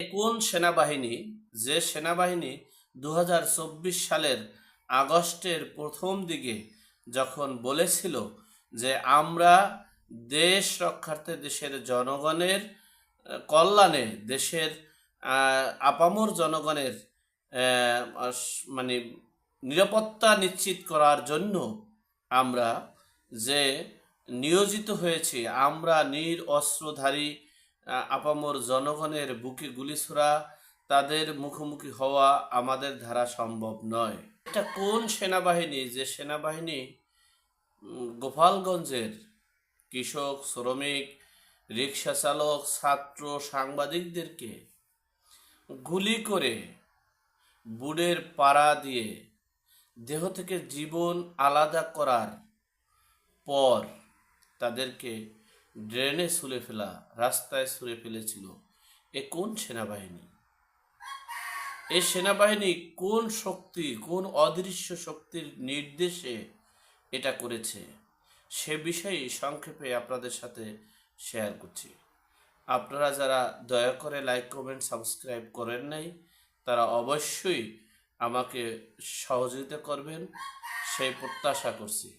কোন সেনাবাহিনী, যে সেনাবাহিনী দু হাজার চব্বিশ সালের আগস্টের প্রথম দিকে যখন বলেছিল যে আমরা দেশ রক্ষার্থে দেশের জনগণের, কল্যাণে দেশের আপামর জনগণের মানে নিরাপত্তা নিশ্চিত করার জন্য আমরা যে নিয়োজিত হয়েছি, আমরা নির অস্ত্রধারী আপামর জনগণের বুকে গুলি ছোড়া তাদের মুখোমুখি হওয়া আমাদের ধারা সম্ভব নয়। এটা কোন সেনাবাহিনী? যে সেনাবাহিনী গোপালগঞ্জের কৃষক, শ্রমিক রিক্সা চালক, ছাত্র, সাংবাদিকদেরকে গুলি করে বুড়ের পাড়া দিয়ে দেহ থেকে জীবন আলাদা করার পর তাদেরকে ড্রেনে ছুঁড়ে ফেলা, রাস্তায় ছুঁড়ে ফেলেছিল। এ কোন সেনাবাহিনী? এই সেনাবাহিনী কোন শক্তি, কোন অদৃশ্য শক্তির নির্দেশে এটা করেছে? সে বিষয়ে সংক্ষেপে আপনাদের সাথে শেয়ার করছি। আপনারা যারা দয়া করে লাইক, কমেন্ট, সাবস্ক্রাইব করেন নাই, তারা অবশ্যই আমাকে সহযোগিতা করবেন, সেই প্রত্যাশা করছি।